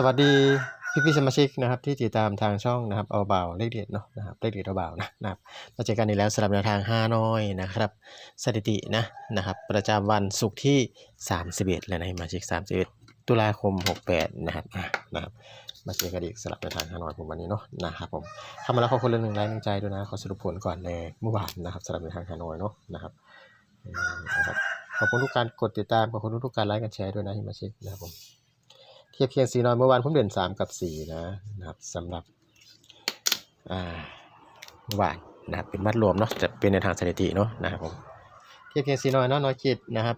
สวัสดีพี่พี่สมาชิกนะครับที่ติดตามทางช่องนะครับเอาเบาเลขเด็ดเนาะนะครับเลขเด็ดเอาเบานะนะครับมาเจอกันอีกแล้วสำหรับแนวทางห้าน้อยนะครับสถิตินะนะครับประจำวันศุกร์ที่ 31แล้วนะมาชิก31 ตุลาคม 68 นะครับนะครับมาเจอกันอีกสำหรับแนวทางห้าน้อยผมวันนี้เนาะนะครับผมเข้ามาแล้วขอบคุณเรื่องหนึ่งไลค์หนึ่งใจด้วยนะขอสรุปผลก่อนในเมื่อวานนะครับสำหรับแนวทางห้าน้อยเนาะนะครับนะครับขอบคุณทุกการกดติดตามขอบคุณทุกการไลค์กันแชร์ด้วยนะที่มาชิกนะครับผม ทียบเคียงสีน้อยเมื่อวานผมเด่นสามกับสี่นะนะครับสำหรับอ่าเมื่อวานนะครับเป็นมัดรวมเนาะจะเป็นในทางสถิติเนาะนะครับผมเทียบเคียงสีน้อยเนาะน้อยจิตนะครับ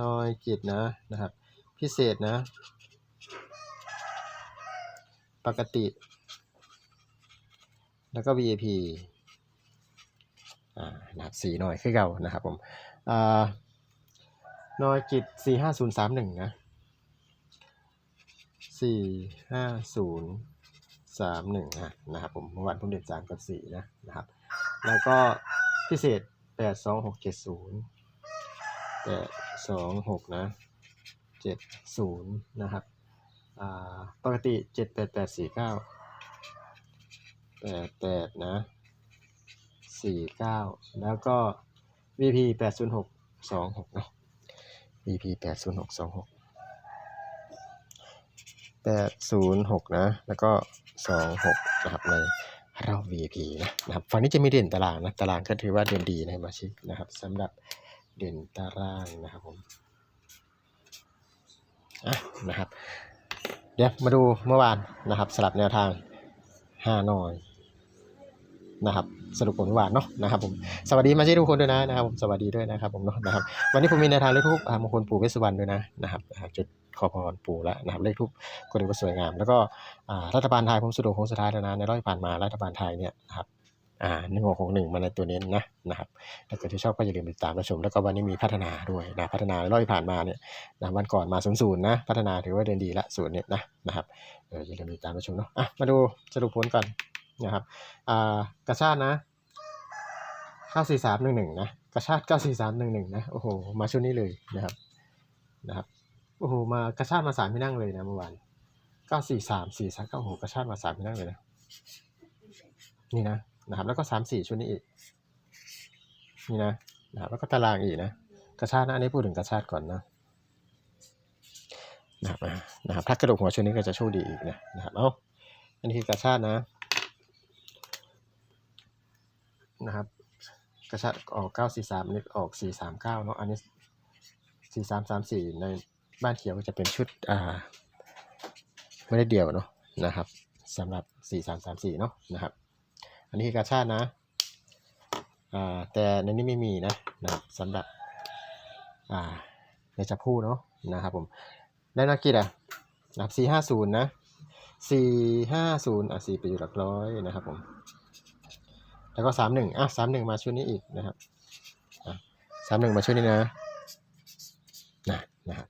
น้อยจิตนะนะครับ พิเศษนะ ปกติ แล้วก็ VIP อ่านะครับสีน้อยคือเก่านะครับผมอ่า นอยจิตสี่ห้าศูนย์สามหนึ่งนะสี่ห้าศูนย์สามหนึ่งนะครับผมเมื่อวานผมเด็ดสามกับสี่นะนะครับ แล้วก็พิเศษแปดสองหกเจ็ดศูนย์แปดสองหกนะเจ็ดศูนย์นะครับอ่าปกติเจ็ดแปดแปดสี่เก้าแปดแปดนะสี่เก้าแล้วก็ VP แปดศูนย์หกสองหกเนาะ VP แปดศูนย์หกสองหกแปดศูนย์หกนะ แล้วก็สองหกนะครับ ในรอบ VP นะนะครับฝั่งนี้จะมีเด่นตารางนะ ตารางก็ถือว่าเด่นดีนะมาชิกนะครับสำหรับเด่นตารางนะครับผมอะนะครับ เดี๋ยวมาดูเมื่อวานนะครับสลับแนวทางห้าน้อย นะครับสรุปผลเมื่อวานเนาะนะครับผมสวัสดีมาชิกทุกคนด้วยนะนะครับผมสวัสดีด้วยนะครับผมเนาะนะครับวันนี้ผมมีแนวทางเลขทูปอ่ามงคลปู่เวสวรรณด้วยนะนะครับจุดขอพรปู่แล้วนะครับเลขทูปคนดูก็สวยงาม แล้วก็รัฐบาลไทยผมสะดวกโค้งสุดท้ายแล้วนะในรอบที่ผ่านมารัฐบาลไทยเนี่ยนะครับอ่าหนึ่งหกหกหนึ่งมาในตัวนี้นะนะครับถ้าเกิดที่ชอบก็อย่าลืมติดตามรับชม แล้วก็วันนี้มีพัฒนาด้วยนะพัฒนาในรอบที่ผ่านมาเนี่ยนะวันก่อนมาศูนย์ศูนย์นะพัฒนาถือว่าเดินดีละศูนย์เนี่ยนะนะครับเอออย่าลืมติดตามรับชมเนาะอะมาดูสรุปผลก่อน นะครับกระชาตนะเก้าสี่สามหนึ่งหนึ่งนะกระชาติเก้าสี่สามหนึ่งหนึ่งนะโอ้โหมาชุดนี้เลยนะครับนะครับโอ้โหมากระชาตมาสามที่นั่งเลยนะเมื่อวานเก้าสี่สามสี่สามเก้าโอ้โหกระชาตมาสามที่นั่งเลยนะนี่นะนะครับแล้วก็สามสี่ชุดนี้อีกนี่นะนะครับแล้วก็ตารางอีกนะกระชาตนะอันนี้พูดถึงกระชาตก่อนนะนะครับนะครับถ้ากระดูกหัวชุดนี้ก็จะโชคดีอีกนะนะครับเอ้าอันนี้คือกระชาตนะ นะครับ กระชากออกเก้าสี่สามอันนี้ออกสี่สามเก้าเนาะอันนี้สี่สามสามสี่ในบ้านเขียวก็จะเป็นชุดอ่าไม่ได้เดี่ยวเนาะนะครับสำหรับสี่สามสามสี่เนาะนะครับ อันนี้คือกระชาตินะอ่าแต่ในนี้ไม่มีนะนะครับสำหรับอ่าในจับคู่เนาะนะครับผมได้นักกีฬานะครับสี่ห้าศูนย์นะสี่ห้าศูนย์อะสี่ไปอยู่หลักร้อยนะครับผม แล้วก็สามหนึ่งอะสามหนึ่งมาชุดนี้อีกนะครับสามหนึ่งมาชุดนี้นะนะนะครับ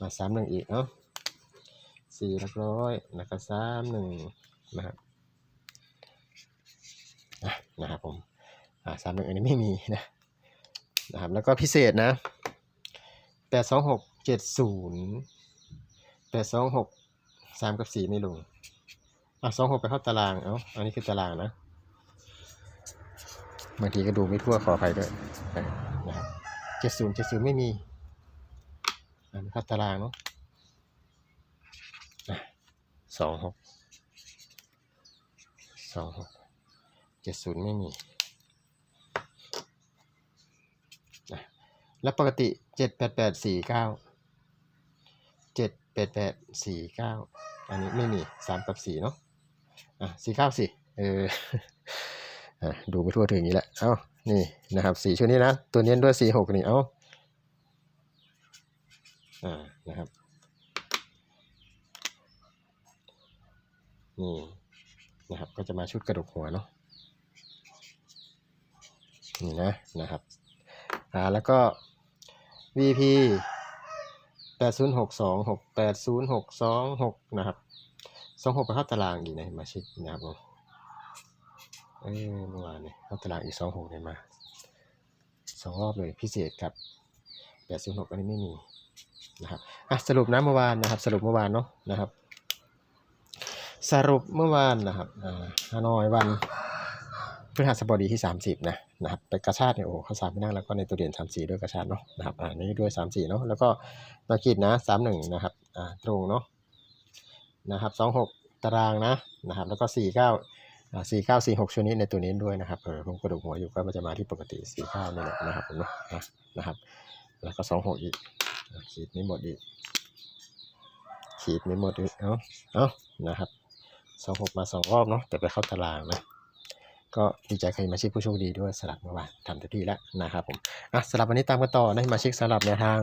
มาสามหนึ่งอีกเนาะสี่หลักร้อยแล้วก็สามหนึ่งนะครับอะนะครับผมอ่าสามหนึ่งอันนี้ไม่มีนะนะครับแล้วก็พิเศษนะแปดสองหกเจ็ดศูนย์แปดสองหกสามกับสี่ไม่ลงอะสองหกไปเข้าตาราง เอ้าอันนี้คือตารางนะ บางทีก็ดูไม่ทั่วขออภัยด้วยนะครับเจ็ดศูนย์เจ็ดศูนย์ไม่มีอันคัดตารางเนาะสองหกสองหกเจ็ดศูนย์ไม่มีนะแล้วปกติเจ็ดแปดแปดสี่เก้าเจ็ดแปดแปดสี่เก้าอันนี้ไม่มีสามกับสี่เนาะอะสี่เก้าสี่เออ ดูไปทั่วถึงอย่างนี้แหละ เอ้า นี่นะครับสีชุดนี้นะ ตัวเนี้ด้วยสีหกนี่เอ้าอ่านะครับ นี่นะครับ ก็จะมาชุดกระดูกหัวเนาะ นี่นะนะครับ อ่า แล้วก็ VP แปดศูนย์หกสองหกแปดศูนย์หกสองหกนะครับสองหกไปเข้าตารางดีนะมาชิดนะครับผม เออเมื่อวานเนี่ยเข้าตารางอีกสองหกเนี่ยมาสองรอบเลยพิเศษกับแปดศูนย์หกอันนี้ไม่มีนะครับอะสรุปนะเมื่อวานนะครับ สรุปเมื่อวานเนาะนะครับ สรุปเมื่อวานนะครับอ่าฮานอยวันพฤหัสบดีที่ 30นะนะครับไปกระชาติเนี่ยโอ้เขาสามไปนั่งแล้วก็ในตัวเด่น34ด้วยกระชาติเนาะนะครับอ่านี้ด้วย34เนาะแล้วก็มาคิดนะ31นะครับอ่าตรงเนาะนะครับ26ตารางนะนะครับแล้วก็49อ่า 49 46ช่วงนี้ในตัวนี้ด้วยนะครับเออผมกระดูกหัวอยู่ก็มันจะมาที่ปกติ49นี่แหละนะครับผมนะนะครับ แล้วก็26อีกอะขีดไม่หมดอีกขีดไม่หมดอีกเนาะเอ้านะครับสองหกมาสองรอบเนาะแต่ไปเข้าตารางนะก็ดีใจใครมาชิกผู้โชคดีด้วยสลับเมื่อวานทำเต็มที่แล้วนะครับผมอะสลับวันนี้ตามกันต่อนะมาชิกสลับแนวทาง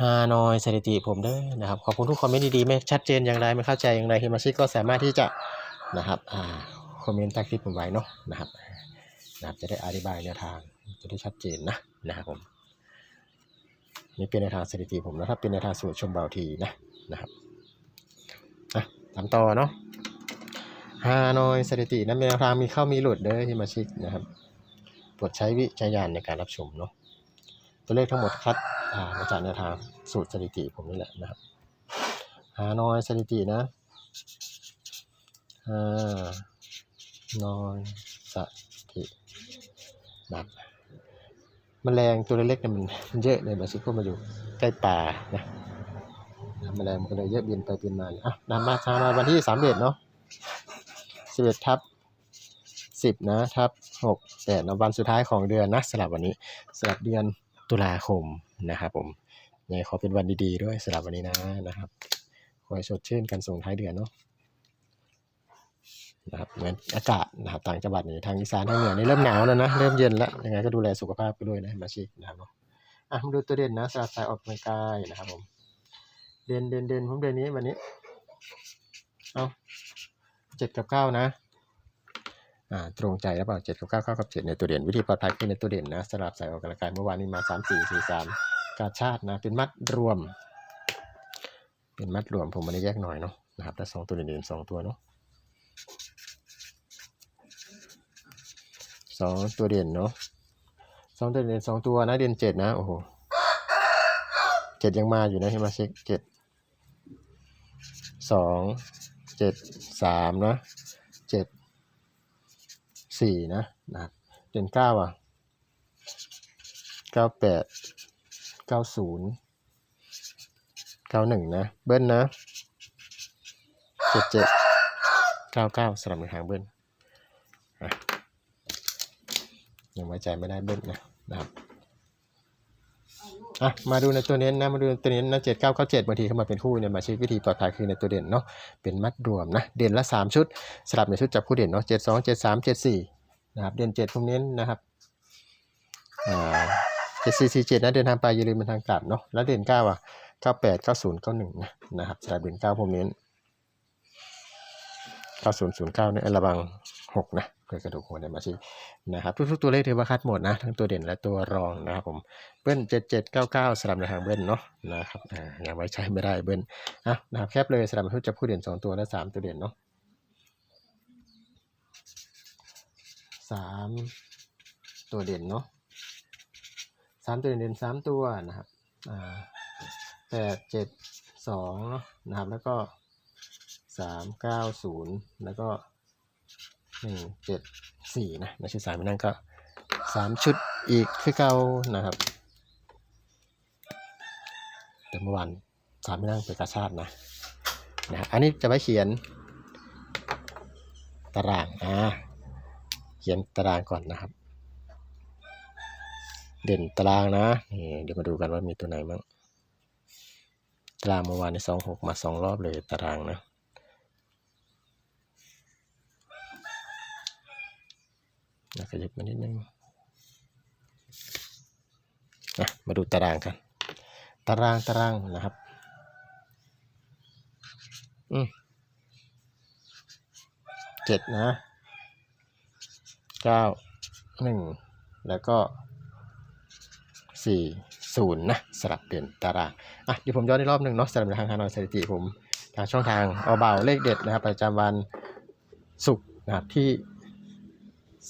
ฮานอยสถิติผมเด้อนะครับขอบคุณทุกคอมเมนต์ดีๆไม่ชัดเจนอย่างไรไม่เข้าใจอย่างไรที่มาชิกก็สามารถที่จะนะครับอ่า คอมเมนต์ใต้คลิปผมไว้เนาะนะครับนะครับ จะได้อธิบายแนวทางจะได้ชัดเจนนะนะครับผมนี่เป็นแนวทางสถิติผมนะครับเป็นแนวทางสูตรชมเบาทีนะนะครับอะตามต่อเนาะฮานอยสถิตินั้นเป็นแนวทางมีเข้ามีหลุดเด้อที่มาชิกนะครับโปรดใช้วิจารณญาณในการรับชมเนาะตัวเลขทั้งหมดคัดมาจากแนวทางสูตรสถิติผมนี่แหละนะครับฮานอยสถิตินะฮา นอยสตินะครับแมลงตัวเล็กๆเนี่ยมันเยอะเลยมาชิกก็มาอยู่ใกล้ป่านะนะแมลงมันก็เลยเยอะบินไปบินมาอะนำมาทามาวันที่สามเอ็ดเนาะสิบเอ็ดทับสิบนะทับหกแต่วันสุดท้ายของเดือนนะสลับวันนี้สลับเดือนตุลาคมนะครับผมยังไงขอเป็นวันดีๆด้วยสลับวันนี้นะนะครับขอให้สดชื่นกันส่งท้ายเดือนเนาะ นะครับเหมือนอากาศนะครับต่างจังหวัดนี่ทางอีสานทางเหนือนี่เริ่มหนาวแล้วนะ เริ่มเย็นแล้วยังไงก็ดูแลสุขภาพไปด้วยนะมาชิกนะครับเนาะอะมาดูตัวเด่นนะสลับสายออกกำลังกายนะครับผมเด่นเด่นเด่นผมเด่นนี้วันนี้เอาเจ็ดกับเก้านะอ่าตรงใจแล้วเปล่าเจ็ดกับเก้าเก้ากับเจ็ดในตัวเด่นวิธีปลอดภัยคือในตัวเด่นนะสลับใส่ออกกำลังกายเมื่อวานนี้มาสามสี่สี่สามกาชาตินะเป็นมัดรวม เป็นมัดรวมผมมันได้แยกหน่อยเนาะนะครับแต่สองตัวเด่นๆสองตัวเนาะ สองตัวเด่นเนาะสองตัวเด่นสองตัวนะเด่นเจ็ดนะโอ้โหเจ็ดยังมาอยู่นะให้มาเช็คเจ็ดสองเจ็ดสามนะเจ็ดสี่นะนะเด่นเก้าอะเก้าแปดเก้าศูนย์เก้าหนึ่งนะ เบิ้ลนะเจ็ดเจ็ดเก้าเก้าสลับในทางเบิ้ลอะ ยังไว้ใจไม่ได้เบิ้ลนะนะครับอะมาดูในตัวเน้นนะมาดูในตัวเน้นนะเจ็ดเก้าเก้าเจ็ดบางทีเข้ามาเป็นคู่เนี่ยมาใช้วิธีปลอดภัยคือในตัวเด่นเนาะเป็นมัดรวมนะเด่นละสามชุดสลับในชุดจับคู่เด่นเนาะเจ็ดสองเจ็ดสามเจ็ดสี่นะครับเด่นเจ็ดผมเน้นนะครับอ่าเจ็ดสี่สี่เจ็ดนะเดินทางไปอย่าลืมเป็นทางกลับเนาะแล้วเด่นเก้าอะเก้าแปดเก้าศูนย์เก้าหนึ่งนะนะครับสลับเด่นเก้าผมเน้นเก้าศูนย์ศูนย์เก้าเนี่ยระวังหกนะ เพื่อกระดูกหัวเนี่ยมาชี้นะครับทุกๆตัวเลขถือว่าคัดหมดนะ ทั้งตัวเด่นและตัวรองนะครับผมเบิ้ลเจ็ดเจ็ดเก้าเก้าสลับในทางเบิ้ลเนาะนะครับอ่ายังไว้ใช้ไม่ได้เบิ้ลอะนะครับแคปเลยสลับในชุดจับคู่เด่นสองตัวและสามตัวเด่นเนาะสามตัวเด่นเนาะสามตัวเด่นสามตัวนะครับอ่าแปดเจ็ดสองเนาะนะครับแล้วก็สามเก้าศูนย์แล้วก็ หนึ่งเจ็ดสี่นะในชุดสามนั่นก็สามชุดอีกคือเก่านะครับ แต่เมื่อวานสามไม่นั่งเป็นกระชาตินะนะอันนี้จะไว้เขียน ตารางอ่าเขียนตารางก่อนนะครับ เด่นตารางนะนี่เดี๋ยวมาดูกันว่ามีตัวไหนบ้างตารางเมื่อวานในสองหกมาสองรอบเลยตารางนะนะ ขยับมานิดนึงนะมาดูตารางกัน ตารางตารางนะครับ อืมเจ็ดนะเก้าหนึ่งแล้วก็สี่ศูนย์นะสลับเปลี่ยนตาราง อะเดี๋ยวผมย้อนอีกรอบหนึ่งเนาะสำหรับทางฮานอยสถิติผม ทางช่องทางเอาเบาเลขเด็ดนะครับ ประจำวันศุกร์นะครับที่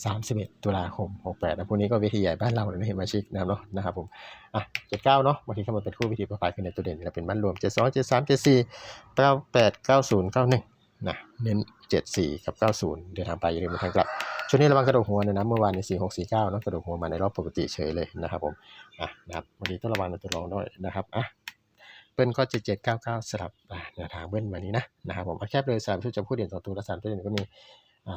31 ตุลาคม 68นะพรุ่งนี้ก็เวทีใหญ่บ้านเราเลยนะเห็นมาชิกนะครับเนาะนะครับผมอะ79เนาะบางทีเข้ามาเป็นคู่วิธีประพายขึ้นในตัวเด่นจะเป็นบ้านรวม 72 73 74 98 90 91นะเน้น74 กับ 90 เดินทางไปอย่าลืมเดินทางกลับช่วงนี้ระวังกระดูกหัวหนอยนะเมื่อวานใน46 49เนาะกระดูกหัวมาในรอบปกติเฉยเลยนะครับผมอะนะครับวันนี้ต้องระวังในตัวรองด้วยนะครับอะเบิ้ลก็7799สลับอะแนวทางเบิ้ลวันนี้นะนะครับผมแคบเลยสามชุดจะพูดเด่นสองตัวและสามตัวเด่นก็มี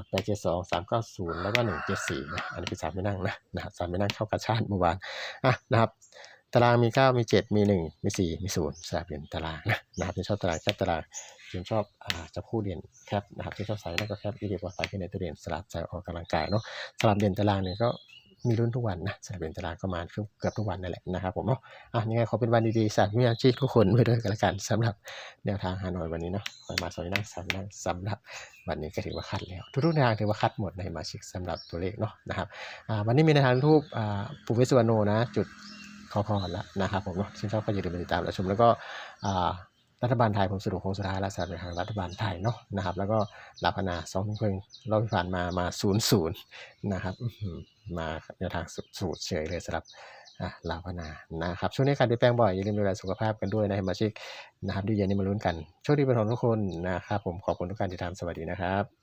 แปดเจ็ดสองสามเก้าศูนย์แล้วก็หนึ่งเจ็ดสี่นะอันนี้เป็นสามไม่นั่งนะนะครับสามไม่นั่งเข้ากระชาติเมื่อวานอะนะครับตารางมีเก้ามีเจ็ดมีหนึ่งมีสี่มีศูนย์สลับเหรียญตารางนะนะครับที่ชอบตารางแคบตารางที่ชอบอ่าจะคู่เรียนแคบนะครับที่ชอบใส่แล้วก็แคบที่เรียกว่าใส่ขึ้นในตัวเรียนสลับใส่ออกกำลังกายเนาะสลับเรียนตารางเนี่ยก็ มีรุ่นทุกวันนะสลับเหรียญตารางก็มาเกือบทุกวันนั่นแหละนะครับผมเนาะอะยังไงขอเป็นวันดีๆสำหรับวิอาชีพทุกคนไว้ด้วยกันละกันสำหรับแนวทางฮานอยวันนี้เนาะมาสอยนั่งสามนั่งสำหรับวันนี้ก็ถือว่าคัดแล้ว ทุกๆทางถือว่าคัดหมดในมาชิกสำหรับตัวเลขเนาะนะครับอ่าวันนี้มีในทางทูปอ่าปู่วิสุวรโนนะ จุดขอพรแล้วนะครับผมเนาะซึ่งชอบก็อย่าลืมติดตามและชมแล้วก็อ่ารัฐบาลไทยผมสรุปโค้งสุดท้ายและสารในทางรัฐบาลไทยเนาะนะครับ แล้วก็ลาพนาสองเพิ่งรอบที่ผ่านมามาศูนย์ศูนย์นะครับอื มาแนวทางสูตรเฉยเลยสำหรับลาพนานะครับช่วงนี้การเปแป้งบ่อยอย่าลืมดูแลสุขภาพกันด้วยนะสมาชิกนะครับดีเย็นนี้มาลุ้นกันโชคดีเป็นของทุกคนนะครับผมขอบคุณทุกการติดตามสวัสดีนะครับ